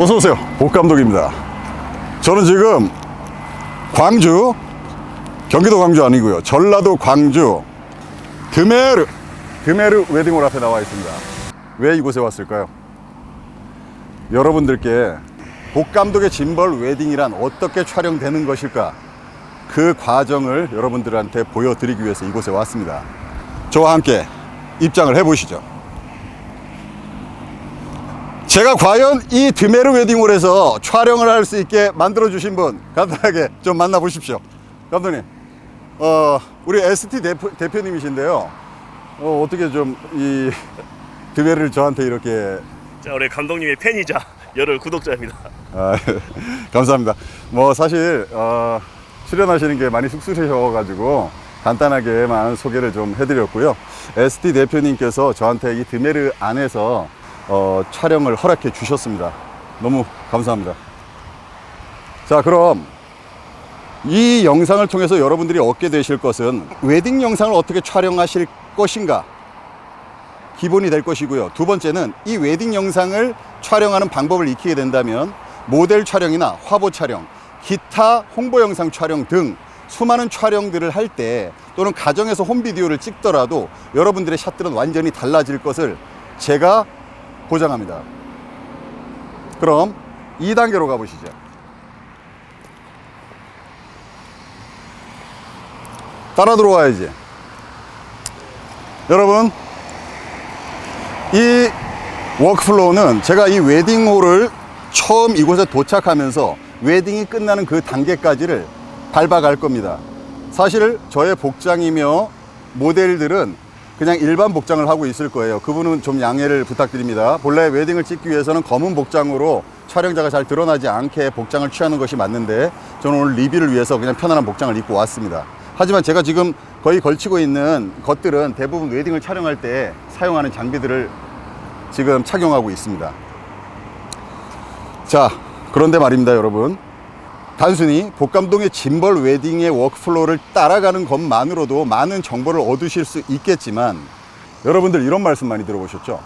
어서 오세요. 복 감독입니다. 저는 지금 광주, 경기도 광주 아니고요. 전라도 광주 드메르, 드메르 웨딩홀 앞에 나와 있습니다. 왜 이곳에 왔을까요? 여러분들께 복 감독의 짐벌 웨딩이란 어떻게 촬영되는 것일까? 그 과정을 여러분들한테 보여드리기 위해서 이곳에 왔습니다. 저와 함께 입장을 해보시죠. 제가 과연 이 드메르 웨딩홀에서 촬영을 할 수 있게 만들어 주신 분 간단하게 좀 만나 보십시오. 감독님, 어, 우리 ST 대표, 대표님이신데요. 어, 어떻게 좀 이 드메르를 저한테 이렇게 자, 우리 감독님의 팬이자 열혈 구독자입니다. 아, 감사합니다. 뭐 사실 어, 출연하시는 게 많이 쑥스러셔가지고 간단하게만 소개를 좀 해드렸고요. ST 대표님께서 저한테 이 드메르 안에서 어, 촬영을 허락해 주셨습니다. 너무 감사합니다. 자, 그럼 이 영상을 통해서 여러분들이 얻게 되실 것은 웨딩 영상을 어떻게 촬영하실 것인가 기본이 될 것이고요. 두 번째는 이 웨딩 영상을 촬영하는 방법을 익히게 된다면 모델 촬영이나 화보 촬영, 기타 홍보 영상 촬영 등 수많은 촬영들을 할 때 또는 가정에서 홈비디오를 찍더라도 여러분들의 샷들은 완전히 달라질 것을 제가 보장합니다. 그럼 2단계로 가보시죠. 따라 들어와야지. 여러분, 이 워크플로우는 제가 이 웨딩홀을 처음 이곳에 도착하면서 웨딩이 끝나는 그 단계까지를 밟아갈 겁니다. 사실 저의 복장이며 모델들은 그냥 일반 복장을 하고 있을 거예요. 그분은 좀 양해를 부탁드립니다. 본래 웨딩을 찍기 위해서는 검은 복장으로 촬영자가 잘 드러나지 않게 복장을 취하는 것이 맞는데 저는 오늘 리뷰를 위해서 그냥 편안한 복장을 입고 왔습니다. 하지만 제가 지금 거의 걸치고 있는 것들은 대부분 웨딩을 촬영할 때 사용하는 장비들을 지금 착용하고 있습니다. 자, 그런데 말입니다, 여러분. 단순히 복감동의 짐벌 웨딩의 워크플로우를 따라가는 것만으로도 많은 정보를 얻으실 수 있겠지만 여러분들 이런 말씀 많이 들어보셨죠?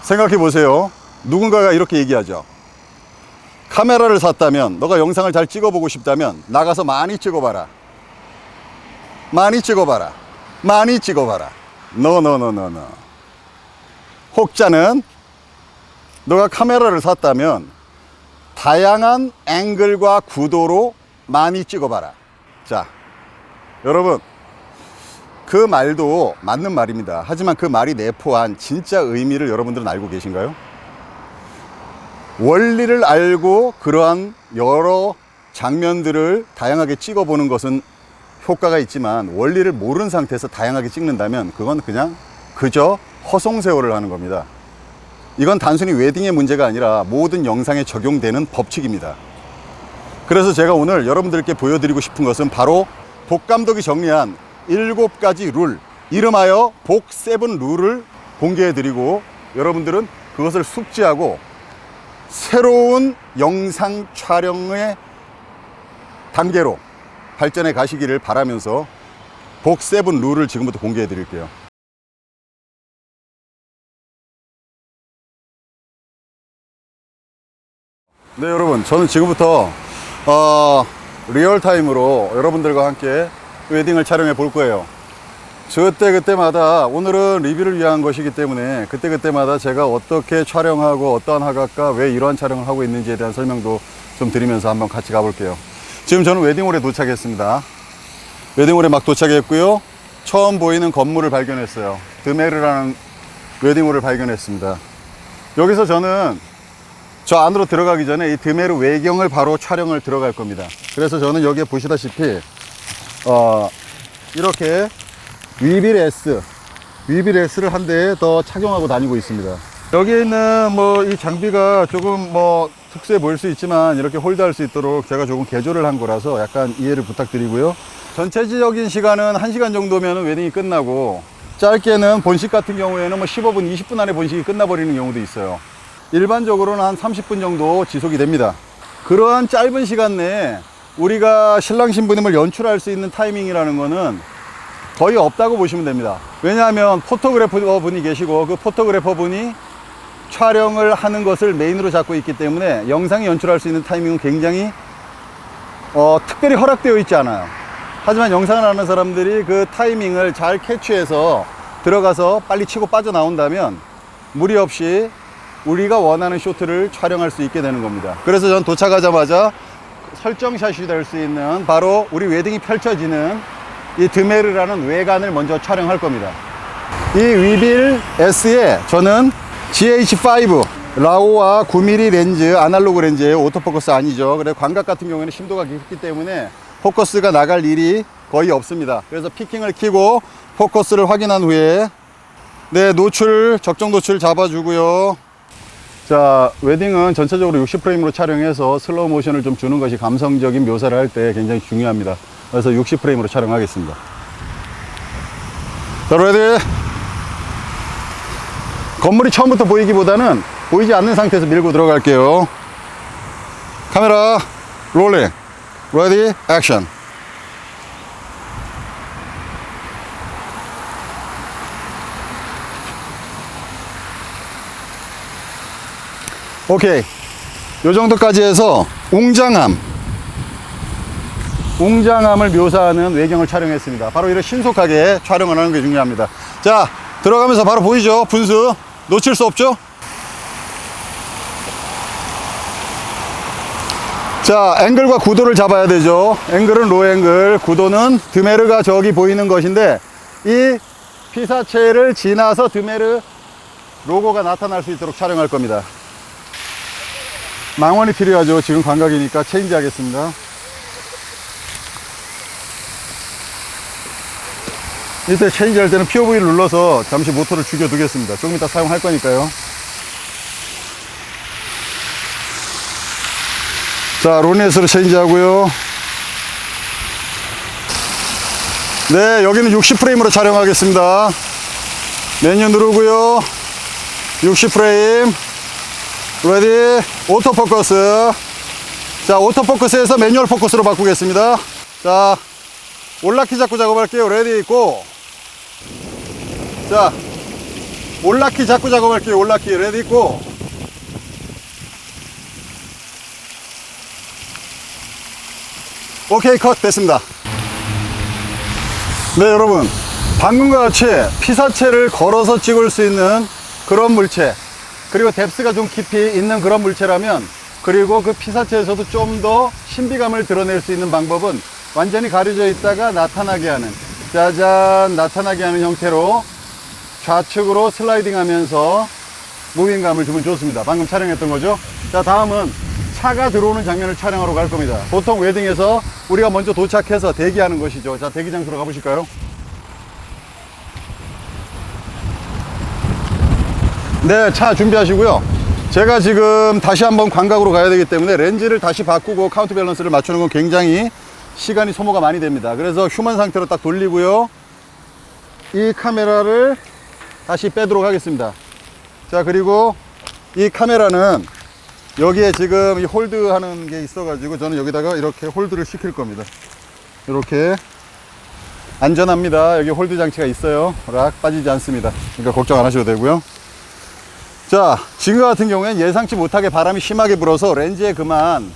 생각해 보세요. 누군가가 이렇게 얘기하죠. 카메라를 샀다면 너가 영상을 잘 찍어보고 싶다면 나가서 많이 찍어봐라. 많이 찍어봐라. 많이 찍어봐라. 노노노노노. 혹자는 너가 카메라를 샀다면 다양한 앵글과 구도로 많이 찍어봐라. 자, 여러분, 그 말도 맞는 말입니다. 하지만 그 말이 내포한 진짜 의미를 여러분들은 알고 계신가요? 원리를 알고 그러한 여러 장면들을 다양하게 찍어보는 것은 효과가 있지만 원리를 모르는 상태에서 다양하게 찍는다면 그건 그냥 그저 허송세월을 하는 겁니다. 이건 단순히 웨딩의 문제가 아니라 모든 영상에 적용되는 법칙입니다. 그래서 제가 오늘 여러분들께 보여드리고 싶은 것은 바로 복 감독이 정리한 일곱 가지 룰, 이름하여 복 세븐 룰을 공개해드리고 여러분들은 그것을 숙지하고 새로운 영상 촬영의 단계로 발전해 가시기를 바라면서 복 세븐 룰을 지금부터 공개해 드릴게요. 네, 여러분. 저는 지금부터 어, 리얼타임으로 여러분들과 함께 웨딩을 촬영해 볼 거예요. 그때 그때마다 오늘은 리뷰를 위한 것이기 때문에 그때 그때마다 제가 어떻게 촬영하고 어떠한 화각과 왜 이러한 촬영을 하고 있는지에 대한 설명도 좀 드리면서 한번 같이 가볼게요. 지금 저는 웨딩홀에 도착했습니다. 웨딩홀에 막 도착했고요. 처음 보이는 건물을 발견했어요. 드메르라는 웨딩홀을 발견했습니다. 여기서 저는 저 안으로 들어가기 전에 이 드메르 외경을 바로 촬영을 들어갈 겁니다. 그래서 저는 여기에 보시다시피 어, 이렇게 위빌 S, 위빌 S를 한 대 더 착용하고 다니고 있습니다. 여기에 있는 뭐 이 장비가 조금 뭐 특수해 보일 수 있지만 이렇게 홀드할 수 있도록 제가 조금 개조를 한 거라서 약간 이해를 부탁드리고요. 전체적인 시간은 1시간 정도면 웨딩이 끝나고 짧게는 본식 같은 경우에는 뭐 15분, 20분 안에 본식이 끝나버리는 경우도 있어요. 일반적으로는 한 30분 정도 지속이 됩니다. 그러한 짧은 시간 내에 우리가 신랑 신부님을 연출할 수 있는 타이밍이라는 거는 거의 없다고 보시면 됩니다. 왜냐하면 포토그래퍼 분이 계시고 그 포토그래퍼 분이 촬영을 하는 것을 메인으로 잡고 있기 때문에 영상이 연출할 수 있는 타이밍은 굉장히 어, 특별히 허락되어 있지 않아요. 하지만 영상을 하는 사람들이 그 타이밍을 잘 캐치해서 들어가서 빨리 치고 빠져나온다면 무리 없이 우리가 원하는 쇼트를 촬영할 수 있게 되는 겁니다. 그래서 전 도착하자마자 설정샷이 될 수 있는 바로 우리 웨딩이 펼쳐지는 이 드메르라는 외관을 먼저 촬영할 겁니다. 이 위빌 S에 저는 GH5 라오와 9mm 렌즈 아날로그 렌즈예요 오토포커스 아니죠 그래 광각 같은 경우에는 심도가 깊기 때문에 포커스가 나갈 일이 거의 없습니다 그래서 피킹을 키고 포커스를 확인한 후에 네 노출 적정 노출 잡아주고요 자 웨딩은 전체적으로 60프레임으로 촬영해서 슬로우 모션을 좀 주는 것이 감성적인 묘사를 할 때 굉장히 중요합니다. 그래서 60프레임으로 촬영하겠습니다. 자 레디 건물이 처음부터 보이기보다는 보이지 않는 상태에서 밀고 들어갈게요. 카메라 롤링. 레디 액션 오케이 요 정도까지 해서 웅장함 웅장함을 묘사하는 외경을 촬영했습니다. 바로 이렇게 신속하게 촬영을 하는 게 중요합니다. 자, 들어가면서 바로 보이죠? 분수. 놓칠 수 없죠? 자, 앵글과 구도를 잡아야 되죠. 앵글은 로 앵글, 구도는 드메르가 저기 보이는 것인데, 이 피사체를 지나서 드메르 로고가 나타날 수 있도록 촬영할 겁니다. 망원이 필요하죠. 지금 광각이니까 체인지 하겠습니다. 이때 체인지 할 때는 POV를 눌러서 잠시 모터를 죽여두겠습니다. 조금 이따 사용할 거니까요. 자, 로넷으로 체인지 하고요. 네, 여기는 60프레임으로 촬영하겠습니다. 메뉴 누르고요. 60프레임. 레디. 오토 포커스. 자, 오토 포커스에서 매뉴얼 포커스로 바꾸겠습니다. 자, 올라키 잡고 작업할게요. 레디 고. 자, 올라키 잡고 작업할게요. 올라키 레디 고. 오케이 컷 됐습니다. 네 여러분 방금과 같이 피사체를 걸어서 찍을 수 있는 그런 물체 그리고 뎁스가 좀 깊이 있는 그런 물체라면 그리고 그 피사체에서도 좀 더 신비감을 드러낼 수 있는 방법은 완전히 가려져 있다가 나타나게 하는 짜잔 나타나게 하는 형태로 좌측으로 슬라이딩 하면서 무빙감을 주면 좋습니다. 방금 촬영했던 거죠? 자 다음은 차가 들어오는 장면을 촬영하러 갈 겁니다. 보통 웨딩에서 우리가 먼저 도착해서 대기하는 것이죠. 자 대기 장소로 가보실까요 네, 차 준비하시고요. 제가 지금 다시 한번 광각으로 가야 되기 때문에 렌즈를 다시 바꾸고 카운트 밸런스를 맞추는 건 굉장히 시간이 소모가 많이 됩니다. 그래서 휴먼 상태로 딱 돌리고요. 이 카메라를 다시 빼도록 하겠습니다. 자, 그리고 이 카메라는 여기에 지금 이 홀드 하는 게 있어가지고 저는 여기다가 이렇게 홀드를 시킬 겁니다. 이렇게 안전합니다. 여기 홀드 장치가 있어요. 락 빠지지 않습니다. 그러니까 걱정 안 하셔도 되고요. 자, 지금 같은 경우엔 예상치 못하게 바람이 심하게 불어서 렌즈에 그만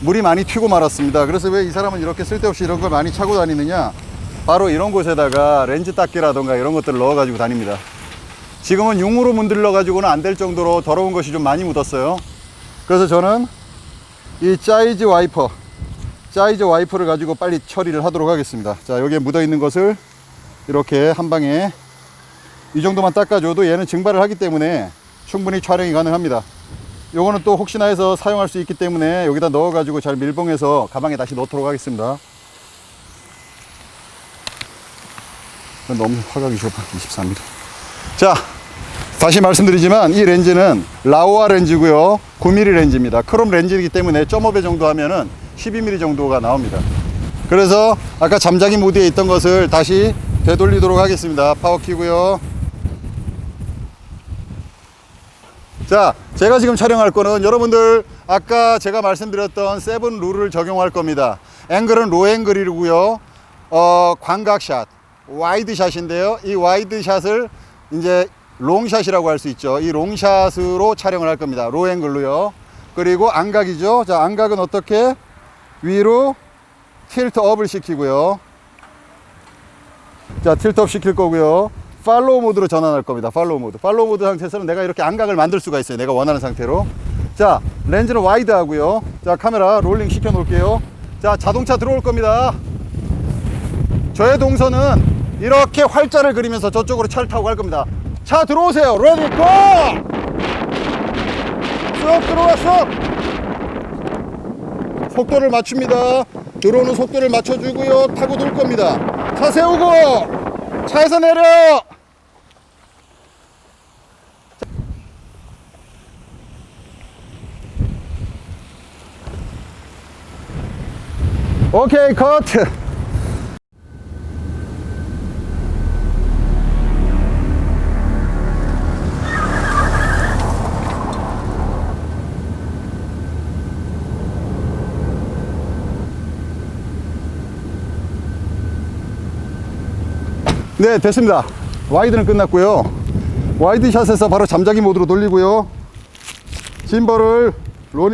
물이 많이 튀고 말았습니다. 그래서 왜 이 사람은 이렇게 쓸데없이 이런 걸 많이 차고 다니느냐? 바로 이런 곳에다가 렌즈 닦기라던가 이런 것들을 넣어 가지고 다닙니다. 지금은 융으로 문들러 가지고는 안 될 정도로 더러운 것이 좀 많이 묻었어요. 그래서 저는 이 짜이즈 와이퍼, 짜이즈 와이퍼를 가지고 빨리 처리를 하도록 하겠습니다. 자, 여기에 묻어 있는 것을 이렇게 한 방에 이 정도만 닦아줘도 얘는 증발을 하기 때문에 충분히 촬영이 가능합니다. 요거는 또 혹시나 해서 사용할 수 있기 때문에 여기다 넣어 가지고 잘 밀봉해서 가방에 다시 넣도록 하겠습니다. 너무 좁아. 24mm. 자, 다시 말씀드리지만 이 렌즈는 라오아 렌즈고요. 9mm 렌즈입니다. 크롬 렌즈이기 때문에 0.5배 정도 하면은 12mm 정도가 나옵니다. 그래서 아까 잠자기 모드에 있던 것을 다시 되돌리도록 하겠습니다. 파워 키고요. 자, 제가 지금 촬영할 거는 여러분들 아까 제가 말씀드렸던 세븐 룰을 적용할 겁니다. 앵글은 로 앵글이고요. 어, 광각샷, 와이드 샷인데요. 이 와이드 샷을 이제 롱샷이라고 할 수 있죠. 이 롱샷으로 촬영을 할 겁니다. 로 앵글로요. 그리고 안각이죠. 자, 안각은 어떻게? 위로 틸트 업을 시키고요. 자, 틸트 업 시킬 거고요. 팔로우 모드로 전환할 겁니다. 팔로우 모드. 팔로우 모드 상태에서는 내가 이렇게 안각을 만들 수가 있어요. 내가 원하는 상태로. 자, 렌즈는 와이드 하고요. 자, 카메라 롤링 시켜 놓을게요. 자, 자동차 들어올 겁니다. 저의 동선은 이렇게 활자를 그리면서 저쪽으로 차를 타고 갈 겁니다. 차 들어오세요. 레디 고! 쑥 들어왔어. 속도를 맞춥니다. 들어오는 속도를 맞춰주고요. 타고 돌 겁니다. 차 세우고 차에서 내려. 오케이 컷. 네, 됐습니다. 와이드는 끝났고요. 와이드 샷에서 바로 잠자기 모드로 돌리고요. 짐벌을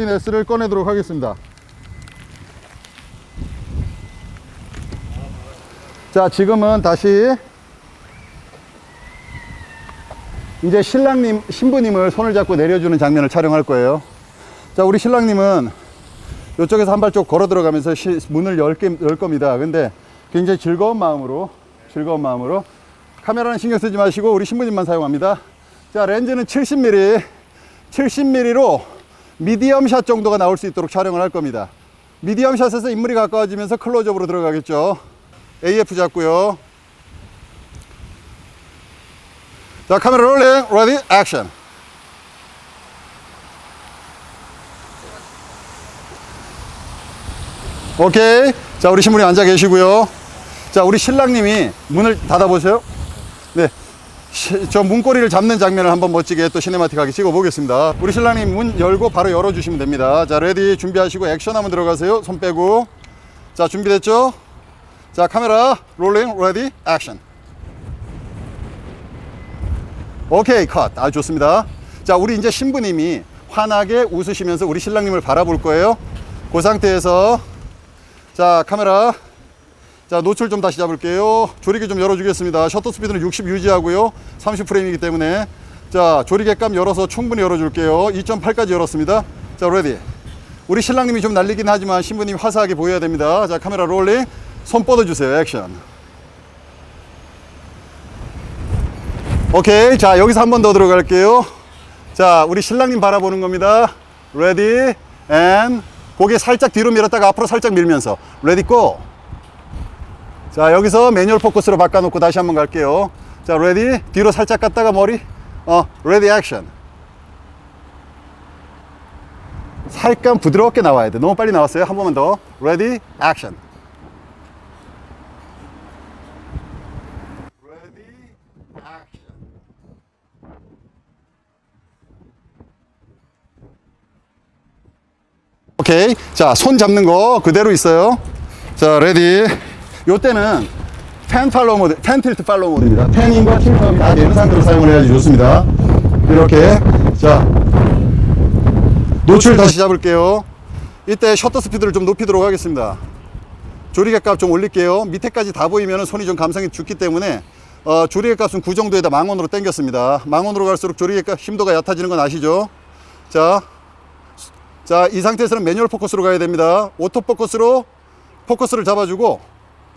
S를 꺼내도록 하겠습니다. 자, 지금은 다시 이제 신랑님, 신부님을 손을 잡고 내려주는 장면을 촬영할 거예요. 자, 우리 신랑님은 이쪽에서 한 발 쪽 걸어 들어가면서 시- 문을 열, 게- 열 겁니다. 근데 굉장히 즐거운 마음으로, 즐거운 마음으로 카메라는 신경 쓰지 마시고 우리 신부님만 사용합니다. 자, 렌즈는 70mm, 70mm로 미디엄 샷 정도가 나올 수 있도록 촬영을 할 겁니다. 미디엄 샷에서 인물이 가까워지면서 클로즈업으로 들어가겠죠. AF 잡고요. 자, 카메라 롤링, 레디, 액션. 오케이. 자, 우리 신부님 앉아 계시고요. 자, 우리 신랑님이 문을 닫아보세요. 네. 시- 저 문고리를 잡는 장면을 한번 멋지게 또 시네마틱하게 찍어 보겠습니다. 우리 신랑님 문 열고 바로 열어주시면 됩니다. 자, 레디 준비하시고 액션 한번 들어가세요. 손 빼고. 자, 준비됐죠? 자, 카메라 롤링, 레디, 액션. 오케이, 컷. 아주 좋습니다. 자, 우리 이제 신부님이 환하게 웃으시면서 우리 신랑님을 바라볼 거예요. 그 상태에서 자, 카메라. 자, 노출 좀 다시 잡을게요. 조리개 좀 열어주겠습니다. 셔터 스피드는 60 유지하고요. 30프레임이기 때문에. 자, 조리개 감 열어서 충분히 열어줄게요. 2.8까지 열었습니다. 자, 레디. 우리 신랑님이 좀 날리긴 하지만 신부님이 화사하게 보여야 됩니다. 자, 카메라 롤링. 손 뻗어주세요. 액션. 오케이. 자, 여기서 한 번 더 들어갈게요. 자, 우리 신랑님 바라보는 겁니다. 레디, 앤, 고개 살짝 뒤로 밀었다가 앞으로 살짝 밀면서. 레디, 고! 자, 여기서 매뉴얼 포커스로 바꿔 놓고 다시 한번 갈게요. 자, 레디, 뒤로 살짝 갔다가 머리, 어, 레디, 액션. 살짝 부드럽게 나와야 돼. 너무 빨리 나왔어요. 한 번만 더. 레디, 액션. 레디, 액션. 오케이. 자, 손 잡는 거 그대로 있어요. 자, 레디. 요때는 펜 팔로우 모드, 펜 틸트 팔로우 모드입니다. 펜인과 틸트업이 다 되는 상태로 사용을 해야지 좋습니다. 이렇게. 자, 노출 다시 잡을게요. 이때 셔터 스피드를 좀 높이도록 하겠습니다. 조리개 값 좀 올릴게요. 밑에까지 다 보이면 손이 좀 감성이 죽기 때문에 어, 조리개 값은 9 정도에다 망원으로 당겼습니다. 망원으로 갈수록 조리개 값 힘도가 얕아지는 건 아시죠? 자, 자, 이 상태에서는 매뉴얼 포커스로 가야 됩니다. 오토 포커스로 포커스를 잡아주고,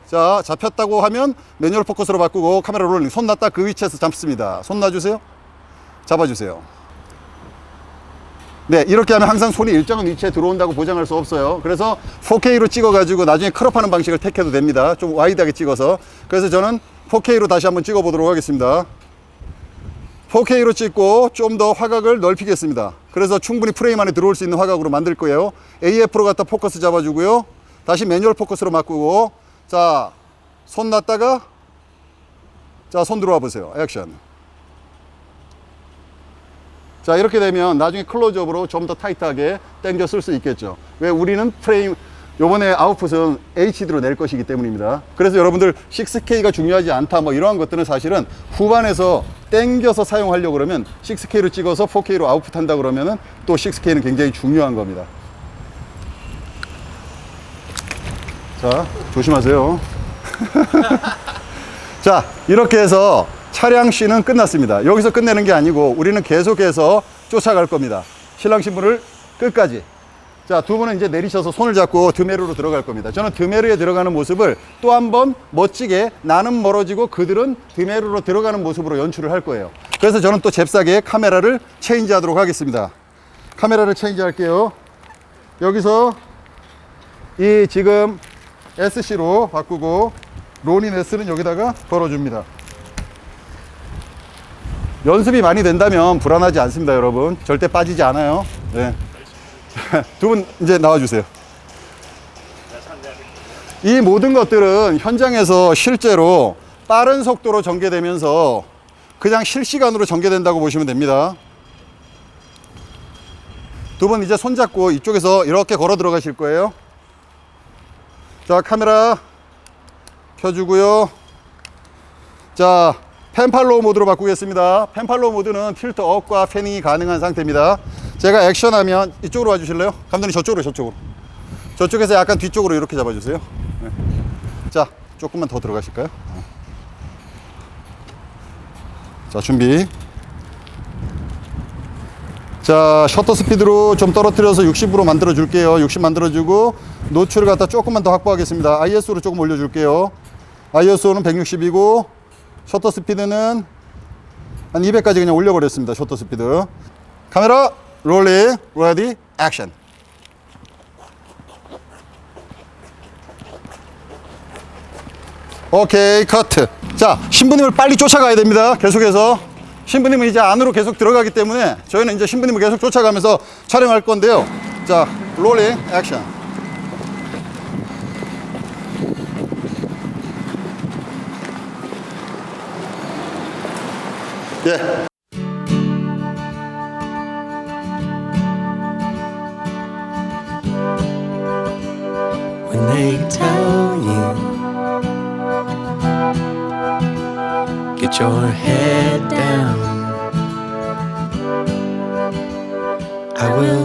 자, 잡혔다고 하면 매뉴얼 포커스로 바꾸고 카메라 롤링. 손 놨다 그 위치에서 잡습니다. 손 놔주세요. 잡아주세요. 네, 이렇게 하면 항상 손이 일정한 위치에 들어온다고 보장할 수 없어요. 그래서 4K로 찍어가지고 나중에 크롭하는 방식을 택해도 됩니다. 좀 와이드하게 찍어서. 그래서 저는 4K로 다시 한번 찍어보도록 하겠습니다. 4K로 찍고 좀 더 화각을 넓히겠습니다. 그래서 충분히 프레임 안에 들어올 수 있는 화각으로 만들 거예요. AF로 갖다 포커스 잡아주고요. 다시 매뉴얼 포커스로 바꾸고 자, 손 놨다가 자, 손 들어와 보세요. 액션. 자, 이렇게 되면 나중에 클로즈업으로 좀 더 타이트하게 당겨 쓸 수 있겠죠. 왜 우리는 프레임 요번에 아웃풋은 HD로 낼 것이기 때문입니다. 그래서 여러분들 6K가 중요하지 않다 뭐 이러한 것들은 사실은 후반에서 땡겨서 사용하려고 그러면 6K로 찍어서 4K로 아웃풋 한다 그러면은 또 6K는 굉장히 중요한 겁니다. 자, 조심하세요. 자, 이렇게 해서 차량 C는 끝났습니다. 여기서 끝내는 게 아니고 우리는 계속해서 쫓아갈 겁니다. 신랑 신부를 끝까지. 자, 두 분은 이제 내리셔서 손을 잡고 드메르로 들어갈 겁니다. 저는 드메르에 들어가는 모습을 또 한 번 멋지게 나는 멀어지고 그들은 드메르로 들어가는 모습으로 연출을 할 거예요. 그래서 저는 또 잽싸게 카메라를 체인지 하도록 하겠습니다. 카메라를 체인지 할게요. 여기서 이 지금 SC로 바꾸고 로닌 S는 여기다가 걸어줍니다. 연습이 많이 된다면 불안하지 않습니다, 여러분. 절대 빠지지 않아요. 네. 두 분 이제 나와주세요. 이 모든 것들은 현장에서 실제로 빠른 속도로 전개되면서 그냥 실시간으로 전개된다고 보시면 됩니다. 두 분 이제 손잡고 이쪽에서 이렇게 걸어 들어가실 거예요. 자, 카메라 켜주고요. 자, 펜팔로우 모드로 바꾸겠습니다. 펜팔로우 모드는 틸트 업과 패닝이 가능한 상태입니다. 제가 액션하면 이쪽으로 와주실래요? 감독님 저쪽으로 저쪽으로. 저쪽에서 약간 뒤쪽으로 이렇게 잡아주세요. 네. 자, 조금만 더 들어가실까요? 네. 자, 준비. 자, 셔터 스피드로 좀 떨어뜨려서 60으로 만들어 줄게요. 60 만들어 주고 노출을 갖다 조금만 더 확보하겠습니다. ISO로 조금 올려 줄게요. ISO는 160이고 셔터 스피드는 한 200까지 그냥 올려 버렸습니다. 셔터 스피드. 카메라 롤링 레디 액션. 오케이 커트. 자, 신부님을 빨리 쫓아가야 됩니다. 계속해서 신부님은 이제 안으로 계속 들어가기 때문에 저희는 이제 신부님을 계속 쫓아가면서 촬영할 건데요. 자, 롤링 액션. 예. Get your head down. I will